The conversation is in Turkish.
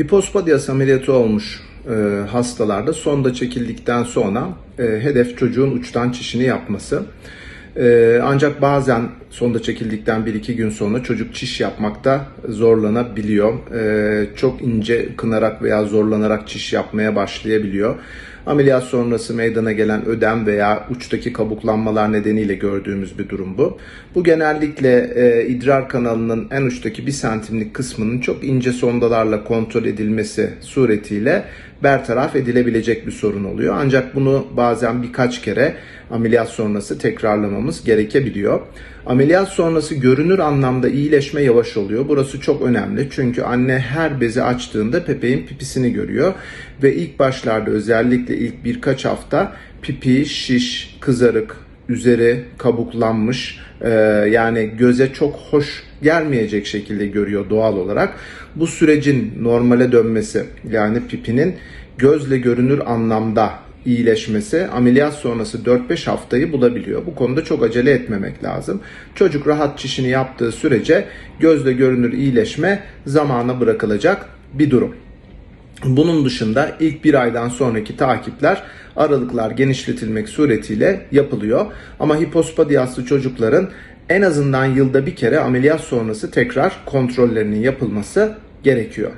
Hipospadias ameliyatı olmuş e, hastalarda sonda çekildikten sonra e, hedef çocuğun uçtan çişini yapması. E, ancak bazen sonda çekildikten 1-2 gün sonra çocuk çiş yapmakta zorlanabiliyor. E, çok ince kınarak veya zorlanarak çiş yapmaya başlayabiliyor. Ameliyat sonrası meydana gelen ödem veya uçtaki kabuklanmalar nedeniyle gördüğümüz bir durum bu. Bu genellikle e, idrar kanalının en uçtaki bir santimlik kısmının çok ince sondalarla kontrol edilmesi suretiyle bertaraf edilebilecek bir sorun oluyor. Ancak bunu bazen birkaç kere ameliyat sonrası tekrarlamamız gerekebiliyor. Ameliyat sonrası görünür anlamda iyileşme yavaş oluyor. Burası çok önemli çünkü anne her bezi açtığında bebeğin pipisini görüyor ve ilk başlarda özellikle ilk birkaç hafta pipi şiş, kızarık, üzeri kabuklanmış e, yani göze çok hoş gelmeyecek şekilde görüyor doğal olarak. Bu sürecin normale dönmesi yani pipinin gözle görünür anlamda iyileşmesi ameliyat sonrası 4-5 haftayı bulabiliyor. Bu konuda çok acele etmemek lazım. Çocuk rahat çişini yaptığı sürece gözle görünür iyileşme zamana bırakılacak bir durum. Bunun dışında ilk bir aydan sonraki takipler aralıklar genişletilmek suretiyle yapılıyor. Ama hipospadiaslı çocukların en azından yılda bir kere ameliyat sonrası tekrar kontrollerinin yapılması gerekiyor.